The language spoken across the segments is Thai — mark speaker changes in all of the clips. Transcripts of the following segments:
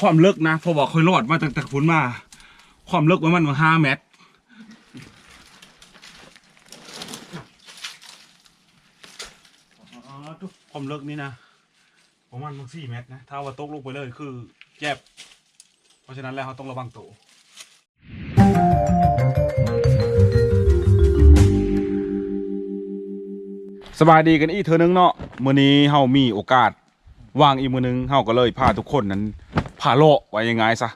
Speaker 1: ความเลิกนะพอบอกเคยรอดมาตั้งแต่พุนมา ความเลิกประมาณว่าห้าเมตรความเลิกนี่นะประมาณมันสี่เมตรนะถ้าว่าตกลงไปเลยคือแจ็บเพราะฉะนั้นแล้วเขาต้องระวังตัวสบายดีกันอีเธอนึงเนาะมื้อนี้เฮามีโอกาสว่างอีกมือนึงเฮาก็เลยพาทุกคนนั้น พาเลาะไว้ยังไงซะ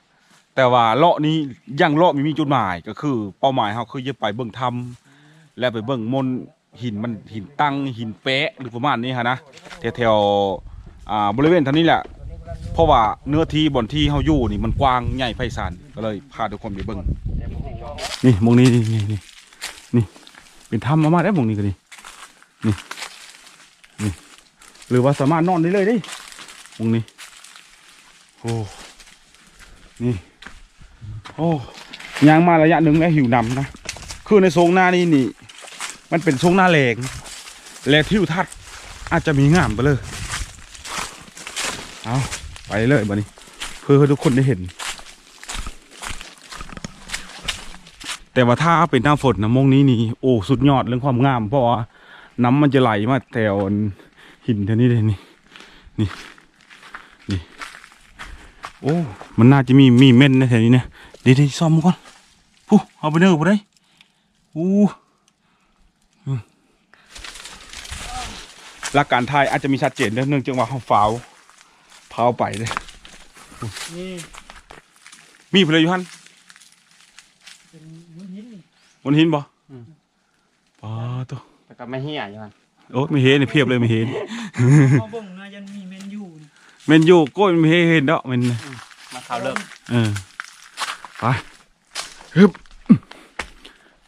Speaker 1: แต่ว่าเลาะนี้ยังเลาะมีมีจุดหมายก็คือ เป้าหมายเฮาคือจะไปเบิ่งถ้ำและไปเบิ่งมนหินมันหินตั้งหินแปะหรือประมาณนี้ฮะนะแถวๆบริเวณท่านี้แหละ เพราะว่าเนื้อที่บอนที่เฮาอยู่นี่มันกว้างใหญ่ไพศาลก็เลยพาทุกคนไปเบิ่งนี่มองนี้นี่นี่นี่เป็นถ้ำมามาได้มองนี้ก็ดีนี่นี่หรือว่าสามารถนอนได้เลยดิตรงนี้โอ้ นี่ โอ้ยางมาระยะหนึ่งแล้วหิวนำนะ คือในโซงหน้านี่นี่ มันเป็นโซงหน้าแหลงและทิวทัศน์อาจจะมีงามไปเลย เอาไปเลยบันนี้ เพื่อให้ทุกคนได้เห็น แต่ว่าถ้าเป็นหน้าฝนนะมงนี้นี่ โอ้สุดยอดเรื่องความงาม เพราะว่าน้ำมันจะไหลมาแถวหินเท่านี้เลยนี่ นี่ โอ้ มันน่าจะมีมีเม่นในแถวนี้นะเดี๋ยวเดี๋ยวซ่อมก่อนผู้เอาไปเนื้อไปได้อู้อืมหลักการทายอาจจะมีชัดเจนเด้อเนื่องจากว่าเขาฟาวเผาไปเลย
Speaker 2: นี่
Speaker 1: มีเพลยอยู่ฮัน
Speaker 2: เป็นมุ้งหินนี่
Speaker 1: บนหินบ่อ๋อตัว
Speaker 3: แต่ก็ไม่เหี้ยอยู่มัน
Speaker 1: โอ้ไม่เห็นนี่เพียบเลยไม่เห็น
Speaker 2: มองเบิ่งนะยันมีเมนยูนี่
Speaker 1: เมนอยู่โก้ยไม่เห็นเนาะเมน
Speaker 3: มาข่าวเลิก
Speaker 1: เออไปฮึบ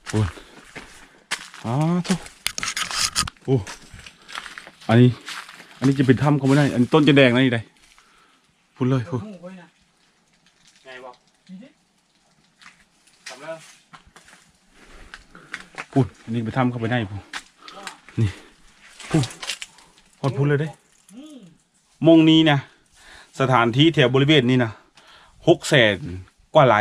Speaker 1: โอ้ยอ้าทุกโอ้อันนี้ อันนี้จะเป็นถ้ำเขาไม่ได้ อันนต้นจะแดงนะนี่ได้พูดเลยพูด
Speaker 2: หูไว้นะ
Speaker 3: ไงบอก
Speaker 2: นี่ดิ
Speaker 3: ข่าวเลิก
Speaker 1: พูดอันนี้ไปถ้ำเขาไปได้พูดนี่พูดพอดพูดเลยได้
Speaker 2: นี่
Speaker 1: มงนี้นะ สถานที่แถวบริเวณนี้นะหกแสนกว่าไหล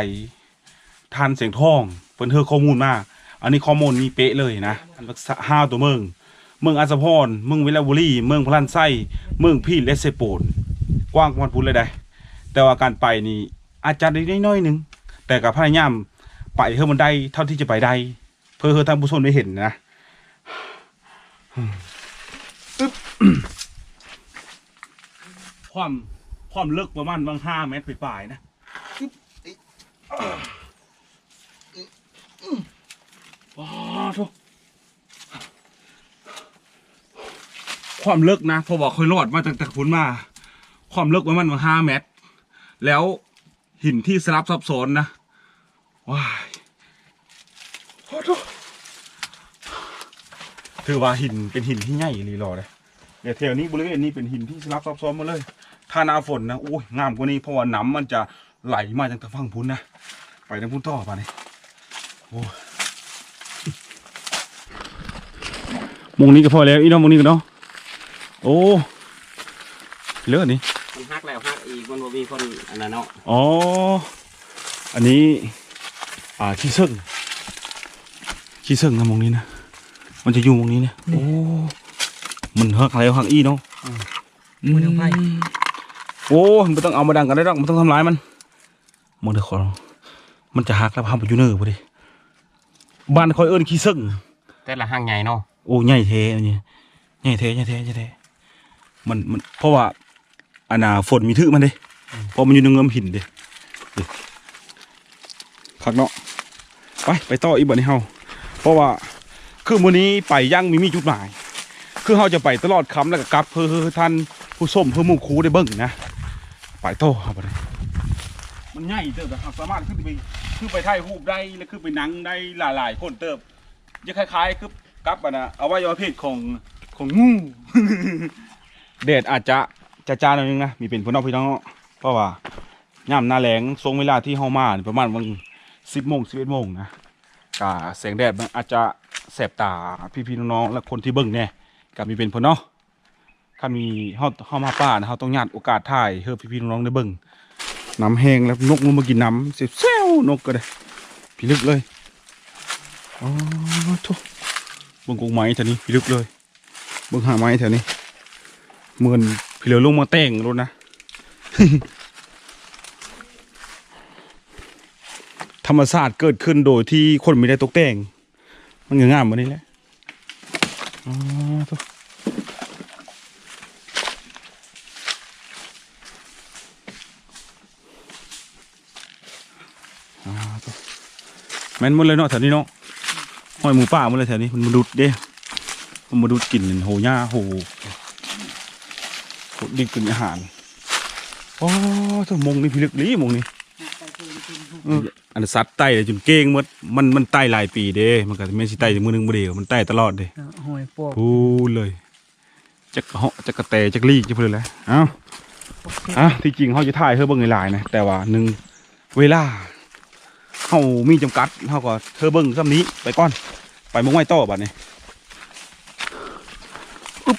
Speaker 1: ทานเสียงทองเพิ่นเธอข้อมูลมาก อันนี้ข้อมูลมีเป๊ะเลยนะอันห้าตัวเมือง เมืองอัสพรเมืองเวลาบุรี เมืองพลันไส้เมืองพี่และเซโปนกว้างพอดพูดเลยได้ แต่ว่าการไปนี่อาจจะได้น้อยๆหนึง แต่กับพยายามไปเท่ามันได้เท่าที่จะไปได้ เพื่อให้ท่านผู้ชมได้เห็นนะความ ความลึกประมาณบางห้าเมตรปลายๆนะว้าวทุกความลึกนะพอบอกเคยรอดมาตั้งแต่พุนมา ความลึกประมาณบางห้าเมตร แล้วหินที่สลับซับซ้อนนะว้ายโอ้โหถือว่าหินเป็นหินที่ใหญ่รีรอเลยเดี๋ยวแถวนี้บริเวณนี้เป็นหินที่สลับซับซ้อนหมาเลย ถ้าหน้าฝนนะโอ้ยงามกว่านี้เพราะว่าน้ำมันจะไหลมาจากทางฝั่งพุ้นนะไปทางพุ้นต่อไปนี่โอ้ยมุงนี้ก็พอแล้วอีน้องมุงนี้ก็เนาะโอ้เลือดนี่
Speaker 3: มันฮักแล้วฮักอีกมันบ่มีคนอันนั้นเนาะ
Speaker 1: อ๋ออันนี้อ่าขี้เซึ่งขี้เซึ่งนะมุงนี้นะมันจะอยู่มุงนี้นะโอ้มันหักแล้วหักอีเนาะ
Speaker 2: มันยังไป
Speaker 1: โอ้ยไม่ต้องเอามาดังกันได้หรอกไม่ต้องทำร้ายมันมึงเดี๋ยวขอมันจะหักแล้วพาไปอยู่เนอร์พอดีบ้านคอยเอิ้นขี้ซึ่ง
Speaker 3: แต่ละห้างใหญ่เนาะ
Speaker 1: โอ้ใหญ่เทอันนี้ใหญ่เทใหญ่เทใหญ่เทมันมันเพราะว่าอันน่ะฝนมีทึมันเด้เพราะมันอยู่ในเงื้อมหินเด้เด้คักเนาะไปไปต่ออีกบ่นี้เฮาเพราะว่าคือมื้อนี้ไปยังมีมีจุดหมาย คือเฮาจะไปตลอดคำแล้วก็กลับเพื่อให้ท่านผู้ชมเพื่อหมู่ครูได้เบิ่งนะ ไปโตครับบ่ได้มันใหญ่เติบแต่สามารถขึ้นไปคือไปถ่ายรูปได้แล้วคือไปนังได้หลายๆ คนเติบจะคล้ายๆคือกับอันนะอวัยวะเพศของของงูแดดอาจจะจะจ้าหน่อยนึงนะมีเป็นพี่น้องพี่น้องเพราะว่าย่ำหน้าแรงทรงเวลาที่เฮามาประมาณวันสิบโมงสิบเอ็ดโมงนะกาแสงแดดมันอาจจะแสบตาพี่ๆน้องๆและคนที่เบิ่งเนี่ยกับมีเป็นพี่น้อง คันมีเฮาเฮามาป่านะเฮาต้องญาติโอกาสถ่ายเฮ้อพี่ๆน้องๆได้เบิ่งน้ำแห้งแล้วนกมันมากินน้ำเสียแซวนกก็ได้พิลึกเลยอ๋อทุเบิ่งกงไม้แถวนี้พิลึกเลยเบิ่งหาไม้แถวนี้เหมือนพี่เหลือลงมาแต่งรถนะธรรมศาสตร์เกิดขึ้นโดยที่คนไม่ได้ตกแต่ง มันงามๆมานี่แหละอ๋อทุอ๋อทุแม่นหมดเลยเนาะแถวนี้เนาะห้อยหมูป่าหมดเลยแถวนี้มันมาดุดเด้มันมาดุดกลิ่นโหหญ้าโหโหดิบกลิ่นอาหารโอ้ทุมงนี่พิลึกลี้มงนี่
Speaker 2: ไปเพิ่มขึ้นหู
Speaker 1: เอออันสัตว์ไต่เลยจนเก่งหมดมันมันไต่หลายปีเด้ มันก็ไม่ใช่ไต่จากมือหนึงมือเดียวมันไต่ตลอดเด้
Speaker 2: อะหอยปอก
Speaker 1: พูดเลยจักกระเหาะจักกระแตจักลีกจะพูดเลยแหละเอ้าอะที่จริงเขาจะถ่ายเพื่อเบิ่งหลายๆนะแต่ว่าหนึ่งเวลา เขามีจำกัดเขาก็เธอเบิ่งซ้ำนี้ไปก่อน ไปมงไว้ต่อบัดนี้อุ๊บ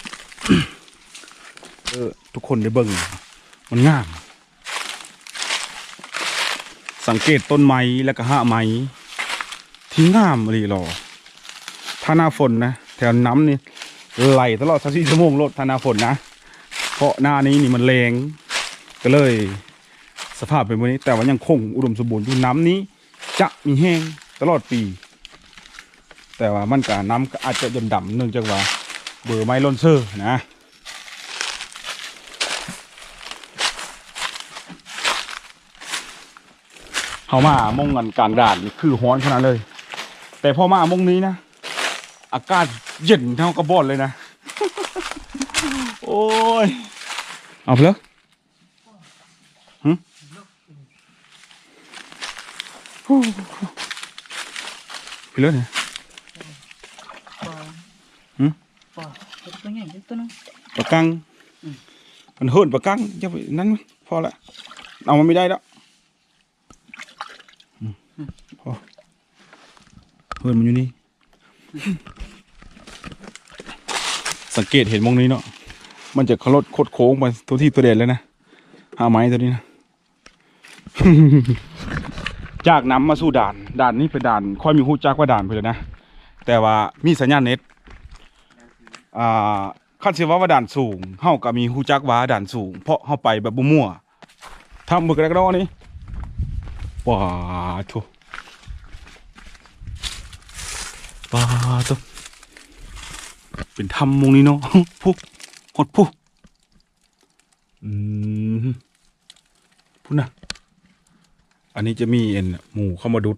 Speaker 1: เออทุกคนได้เบิ่งมันงาม สังเกตต้นไม้แล้วก็หาไม้ที่งามเลยหรอถ้าหน้าฝนนะ แถวน้ำนี่ไหลตลอด24ชั่วโมงรถถ้าหน้าฝนนะ เพราะหน้านี้นี่มันแรงก็เลย สภาพเป็นแบบนี้ แต่ว่ายังคงอุดมสมบูรณ์อยู่น้ำนี้ จะมีแห้งตลอดปี แต่ว่ามันกับน้ำก็อาจจะดำดำเนื่องจากว่าเบอร์ไม้ล้นเซอร์นะเขามามงกันกลางด่านนี่คือฮ้อนขนาดเลย แต่พอมามงนี้นะอากาศเย็นเท่ากระบอกเลยนะ โอ้ย เอาไปเลย ไปเลยเนี่ย
Speaker 2: ปลา
Speaker 1: หืม
Speaker 2: ปลาตัวใหญ่ตัวนึง
Speaker 1: ปากกัง
Speaker 2: มั
Speaker 1: นเหินปากกังจะไปนั่นพอละเอามันไม่ได้แล้วอืมพอเหินมันอยู่นี่ สังเกตเห็นมองนี้เนาะมันจะขลดโคดโค้งไปทุกที่ตัวเด่นเลยนะหาไม้ตัวนี้นะ จากน้ำมาสู่ด่าน ด่านนี้เป็นด่าน ค่อยมีหูจักว่าด่านไปเลยนะ แต่ว่ามีสัญญาณเน็ตอ่าคันสิว่าว่าด่านสูงเฮาก็มีฮู้จักว่าด่านสูง เพราะเฮาไปแบบบ่มั่วทำมึกแรกดอนี่ว้าทุว้าทุเป็นทำมงนี้เนาะพุกหดพุกอืมพูดนะ อันนี้จะมีเอ็นหมูเข้ามาดุด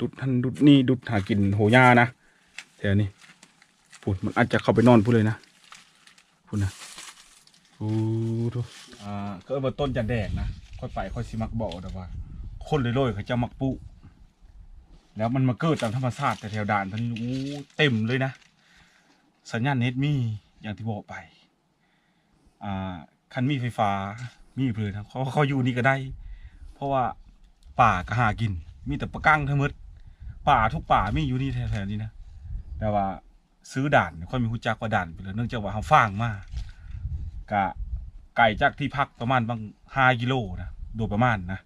Speaker 1: ดุดท่านดุดนี่ดุดหากินโหย่านะแถวนี้พูดมันอาจจะเข้าไปนอนพูดเลยนะพูดนะพูดอ่าก็เอามาต้นจันแดกนะค่อยไปค่อยสิมักบอกแต่ว่า คนเลยๆเขาจะมักปุแล้วมันมาเกิดตามธรรมชาติแต่แถวด่านตอนนี้โอ้เต็มเลยนะสัญญาณเน็ตมีอย่างที่บอกไป อ่าคันมีไฟฟ้ามีเพลินเขาเขาอยู่นี่ก็ได้ เพราะว่า ป่าก็หากิน มีแต่ปลากั้งทั้งหมดป่าทุกป่ามีอยู่นี่แถวๆนี้นะแต่ว่าซื้อด่านค่อยมีหูจักว่าด่านไปเลยเนื่องจากว่าเขาฟางมากกะไก่จากที่พักประมาณบางห้ากิโลนะโดยประมาณนะ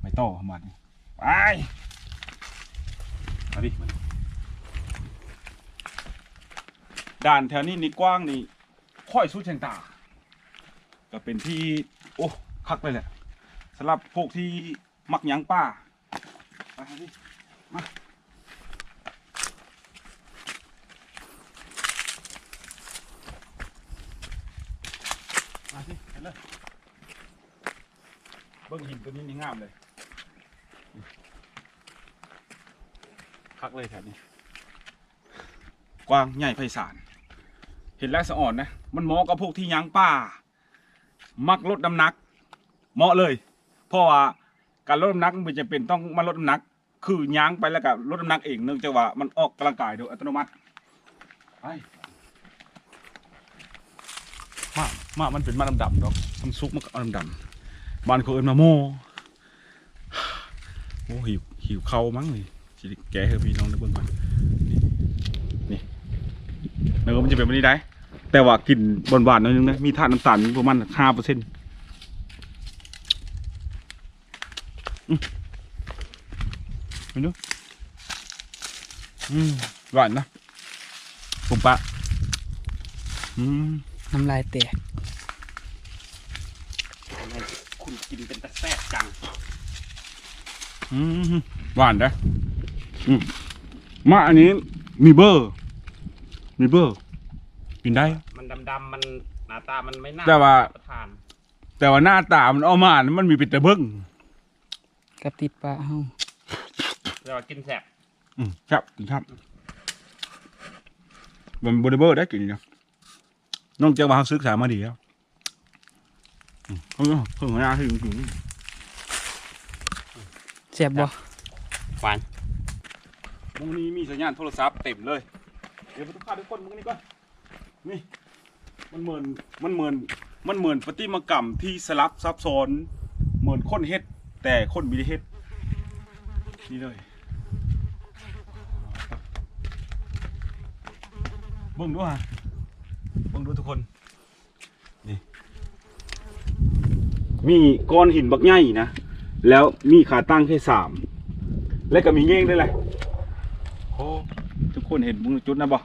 Speaker 1: ไปต่อประมาณนี้ไปมาดิมาดิด่านแถวนี้นี่กว้างนี่ค่อยสุดเชียงตา ก็เป็นที่ โอ้คักเลยแหละสำหรับพวกที่ มักยังป้าไปดิมามาสิเห็นเลยเบิ้งหินตัวนี้นี่งามเลยคักเลยแถวนี้ กว้างใหญ่ไพศาลเห็นแล้วสะอ่อนนะ มันเหมาะกับพวกที่ยางป่ามักลดน้ำหนัก เหมาะเลย เพราะว่า การลดน้ำหนักมันจะเป็นต้องมาลดน้ำหนัก คือยางไปแล้วก็ลดน้ำหนักเองเนื่องจากว่ามันออกกำลังกายโดยอัตโนมัติไปมามามันเป็นมาดำๆดอกมันซุกมันก็เอาดำๆบ้านเขาเอิ้นมาโมโอ้หิวหิวเข้าวมั้งนี่สิแกะให้พี่น้องได้เบิ่งก่อนนี่นี่เนื้อมันจะเป็นแบบนี้ได้ แต่ว่ากลิ่นหวานๆหน่อยนึงนะมีธาตุน้ำตาลอยู่ประมาณห้าเปอร์เซ็นต์ อืมไปดูอืมหวานนะผมปะอืม
Speaker 2: น้ำลายแตก
Speaker 3: ทำไมคุณกินเป็นตะแซ่บจัง
Speaker 1: อืมหวานนะอืมมาอันนี้มีเบอร์ มีเบอร์ กินได้
Speaker 3: มันดำๆมันหน้าตามันไม่น่า
Speaker 1: แต่ว่า
Speaker 3: รับประทาน
Speaker 1: แต่ว่าหน้าตามันออกมามันมีปิดแต่เบิ้ง
Speaker 2: กับติดปลาเฮา
Speaker 3: แต่ว่ากินแสบ
Speaker 1: อืมครับครับมันบริเบอร์ได้กินนะน้องเจ้ามาซื้อสามาดีแล้วอืมเพิ่งเพิ่งหน้าให้ถึง
Speaker 2: แซ่บบ่
Speaker 3: หวาน
Speaker 1: มึงนี้มีสัญญาณโทรศัพท์เต็มเลย เดี๋ยวไปทุกข้าทุกคนมึงนี่ก่อนนี่มันเหมือนมันเหมือนมันเหมือนปฏิมากรรมที่สลับซับซ้อนเหมือนคนเฮ็ด แต่คนไม่ได้เฮ็ดนี่เลยเบิ่งดูฮะเบิ่งดูทุกคน นี่ มีก้อนหินบักใหญ่นะ แล้วมีขาตั้งแค่สาม และก็มีเงี้ยงด้วยแหละโอ้ทุกคนเห็นมุงจุดนะบ่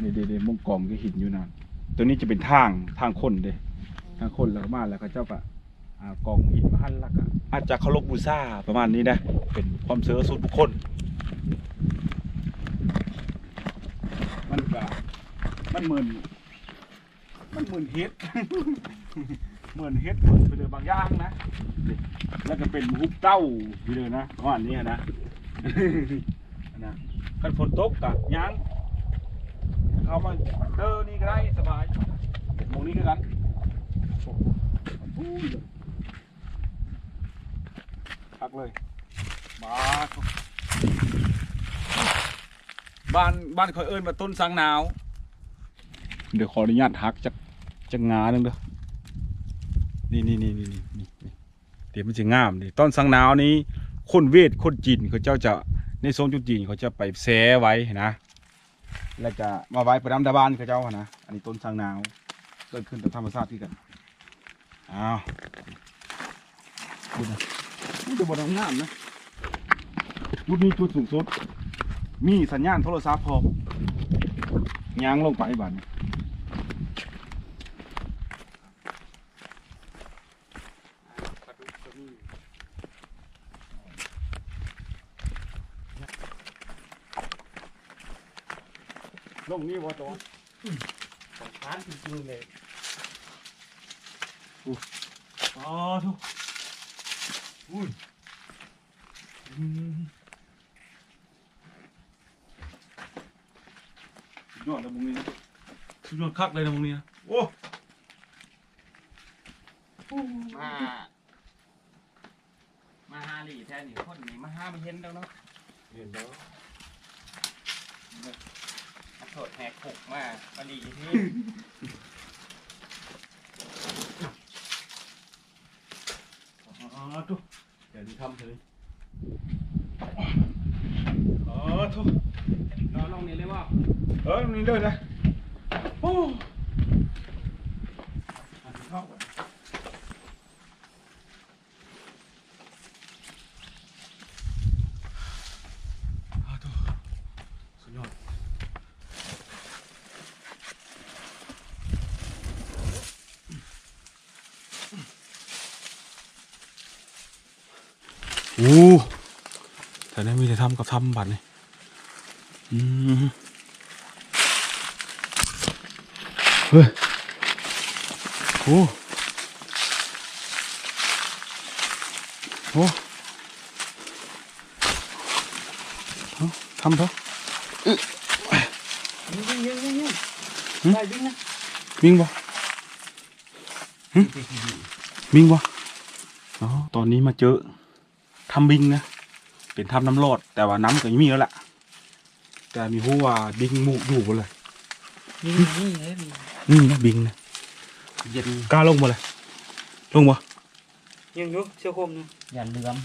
Speaker 1: นี่เด็ดๆมุงกองก็หินอยู่นั่นตัวนี้จะเป็นทางทางคนเด้ทางคนแล้วก็มาแล้วก็เจ้าก็อ่า กองหินมาหันแล้วก็อาจจะเคารพบูชาประมาณนี้นะ เป็นความเชื่อส่วนบุคคล มันก็มันเหมือนมันเหมือนเฮ็ด เหมือนเฮ็ดเหมือนไปเลยบางอย่างนะนี่แล้วก็เป็นหุบเต้าไปเลยนะประมาณนี้นะนะกันฝนตกกะยังเขามาเดินนี่ก็ได้สบายหมองนี้ก็กัน ตักเลยมาบ้านบ้านคอยเอิญมาต้นสังหนาว เดี๋ยวขออนุญาตหักจากจากงาหนึ่งเด้อนี่นี่นี่นี่นี่เดี๋ยวมันจะงามดิต้นสังหนาวนี้คนเวทคนจีนเขาเจ้าจะในโซนจุดจีนเขาจะไปแซ่ไว้นะ แล้วก็มาไว้ประดับดาบานเขาเจ้านะอันนี้ต้นสังหนาวเกิดขึ้นตามธรรมชาติที่กันอ้าวดูนะ มันจะบดงามนะจุดนี้จุดสูงสุด มีสัญญาณโทรศัพท์พร้อมยางลงไปบ้านนี้ลงนี่วะตัว
Speaker 3: ของทานจริงๆเลย
Speaker 1: อ๋อทุก อุ้ยอืมสุดยอดเลยมึงนี่นะสุดยอดคักเลยนะมึงนี่นะโอ้
Speaker 3: มามาฮาหลีแท้นี่คนนี้มาฮาไม่เห็นแล้วเนาะ
Speaker 1: เห็นแล้ว
Speaker 3: มาโทษแหกหกมามาหลีที่
Speaker 1: อ๋อทุกเดี๋ยวนี้ทำเลยอ๋อทุก
Speaker 3: นอนลงนี่เลยว่า
Speaker 1: เออนี่เลยนะ โอ้เข้าก่อนอ่าทุกสุดยอดโอ้แต่นี่มีแต่ทำกับทำบัตรนี่อืม เฮ้ยโอ้โอ้เอาทำเถอะ
Speaker 2: ยิงยิงยิงยิงยิง
Speaker 1: หึ
Speaker 2: ได้ยิงนะ
Speaker 1: วิ่งบ่หึวิ่งบ่อ๋อตอนนี้มาเจอทำบิงนะ เป็นทำน้ำรอด แต่ว่าน้ำก็ยังมีแล้วล่ะ แต่มีหัวาบิงหมูอยู่บ่เลย
Speaker 2: ยิงยิงเลย
Speaker 1: นี่นะบิงนะ
Speaker 3: เย็น
Speaker 1: กล้าลงมาเลยลงมา
Speaker 2: ยังยุบเชี่ยวคมนึง
Speaker 3: ยันเลือม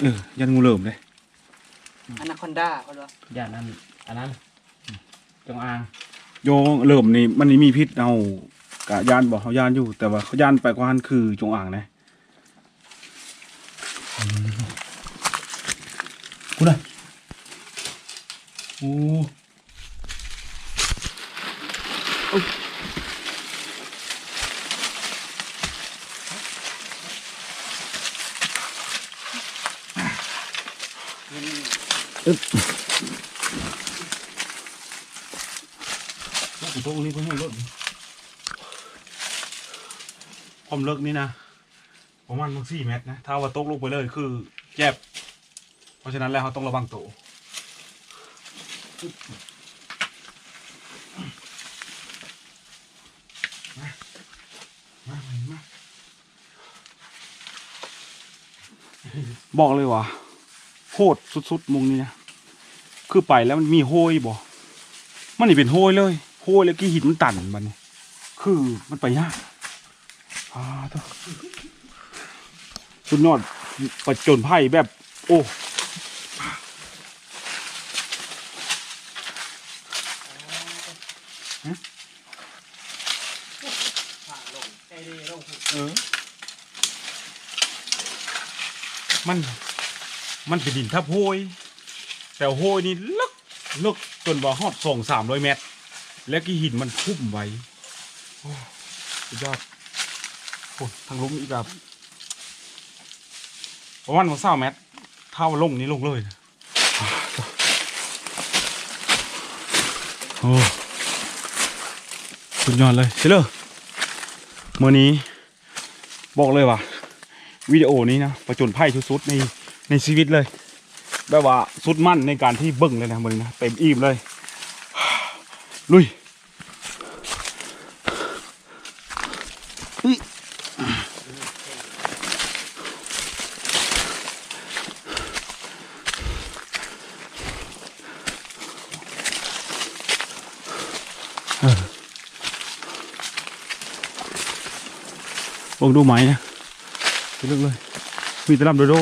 Speaker 1: เออยันงูเหลิมเลย
Speaker 2: อันนาคอนด้าเขาเหรอ
Speaker 3: ยันอันอันนั้นจงอาง
Speaker 1: โยงเหลิมนี่มันนี่มีพิษเอากะยานบอกเขายานอยู่ แต่ว่าเขายานไปกว่านคือจงอางนะกูนะโอ้ บตรงนี้เพื่อให้รถความเลิกนี่นะประมาณมันสี่เมตรนะ ถ้าว่าตกลงไปเลยคือแจ็บ เพราะฉะนั้นแล้วเขาต้องระวังตัวมามามาบอกเลยว่าโหดสุดๆมุงนี้นะ คือไปแล้วมันมีโห้ยบ่มันนี่เป็นโห้ยเลยโห้ยแล้วกี่หินมันตันมันนี่คือมันไปยากอ่าตัวสุดยอดประจนไพ่แบบ โอ้เออ มัน มันเป็นดินทับโห้ย แต่โห้ยนี่ลึกลึกจนว่าฮอดสองสามร้อยเมตร แล้วกี่หินมันพุ่มไว้โอ้สุดยอดโอ้ทางลงอีกแบบประมาณว่าเศร้าเมตรเท่าลงนี้ลงเลยนะโอ้สุดยอดเลยเชลเลอร์เมื่อนี้บอกเลยว่าวิดีโอนี้นะประจนไพ่สุดๆในในชีวิตเลย แบบว่าสุดมั่นในการที่เบิ่งเลยนะมือนะเต็มอิ่มเลย ลุยเออเบิ่งดูไหมนะไปเลือกเลย มีแตะลำโดโด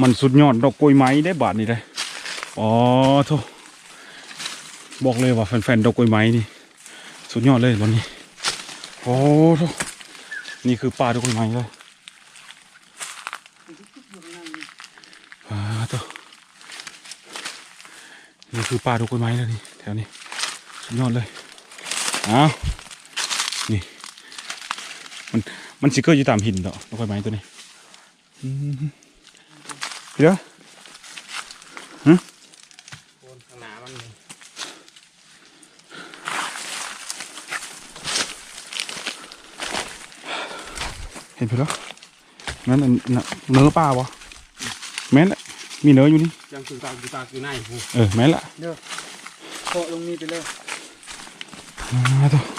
Speaker 1: มันสุดยอดดอกกล้วยไม้ได้บาทนี่เลยอ๋อโทบอกเลยว่าแฟนๆดอกกล้วยไม้นี่สุดยอดเลยวันนี้โอ้โทนี่คือป่าดอกกล้วยไม้เลยอ่าโทนี่คือป่าดอกกล้วยไม้เลยนี่แถวนี้สุดยอดเลยอ้าวนี่มัน มันสิเกอร์อยู่ตามหินดอกดอกกล้วยไม้ตัวนี้อืมเดี๋ยว
Speaker 3: โคนข้างหน้ามันนี่
Speaker 1: เห็นเพื่อแม่นอันน่ะเนื้อปลาวะแม่นแหละมีเนื้ออยู่นี่
Speaker 3: ยังคือตาคือตาคือในหู
Speaker 1: เออแม่นละ
Speaker 2: โคลงนี่ไปเลย
Speaker 1: อ่าตัว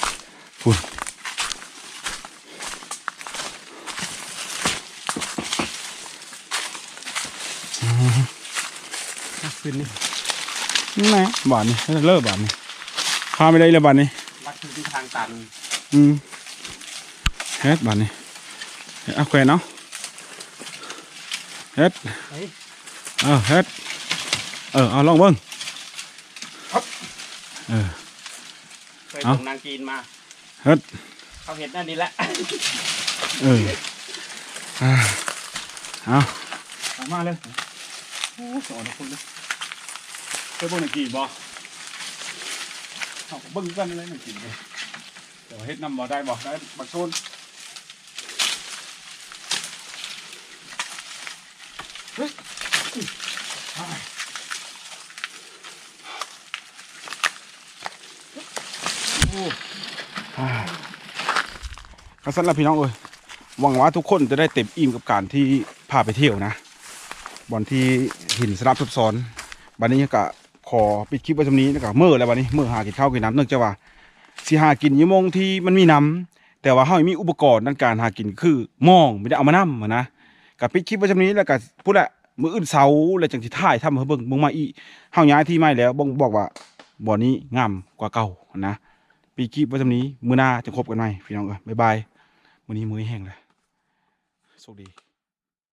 Speaker 3: ขึ้นนี่
Speaker 1: นี่ไงบาทนี่เลิกบาทนี่พาไม่ได้เลยบาทนี่
Speaker 3: วัดคือที่ทางตัน
Speaker 1: อืมเฮ็ดบาทนี่เอาแขวนเอาเฮ็ด
Speaker 2: เฮ้ย
Speaker 1: เออเฮ็ดเออเอาลองเบิ้งเออ
Speaker 3: เคย
Speaker 1: เอ้า
Speaker 3: ส่งนางจีนมา
Speaker 1: เฮ็ด
Speaker 3: เขาเห็นนั่นนี่แหละ
Speaker 1: เอออ่าเอาเอามาเลยโอ้สอนคนเลย เคยบ่หนังกี่บ่เอาเบิ่งกันอะไรหนังกี่เลยเดี๋ยวเฮ็ดนำบ่ได้บ่ได้บักโซนเฮ้ยอ่าโอ้อ่าก็สำหรับพี่น้องเอ้ยหวังว่าทุกคนจะได้เต็มอิ่มกับการที่พาไปเที่ยวนะบอนที่หินสลับซับซ้อนบันนี้ก็ ขอปิดคลิปไว้ตรงนี้นะครับเมื่อแล้วบันนี้เมื่อหากินข้าวกินน้ำเนื่องจากว่าสิหากินยี่มงที่มันมีน้ำแต่ว่าเฮายังมีอุปกรณ์ในการหากินคือมองไม่ได้เอามานำอะนะกับปิดคลิปไว้ตรงนี้แล้วก็พูดแหละมืออื่นเสาแล้วจังสิถ่ายทำเบิ่งเบิ่งมาอีเฮาย้ายที่ใหม่แล้วบ่งบอกว่าบ่อนี้งามกว่าเก่านะปิดคลิปไว้ตรงนี้ มือหน้าจะคบกันใหมพี่น้องเอ้ยบ๊ายบายวันนี้มือแห้งเลยโชคดี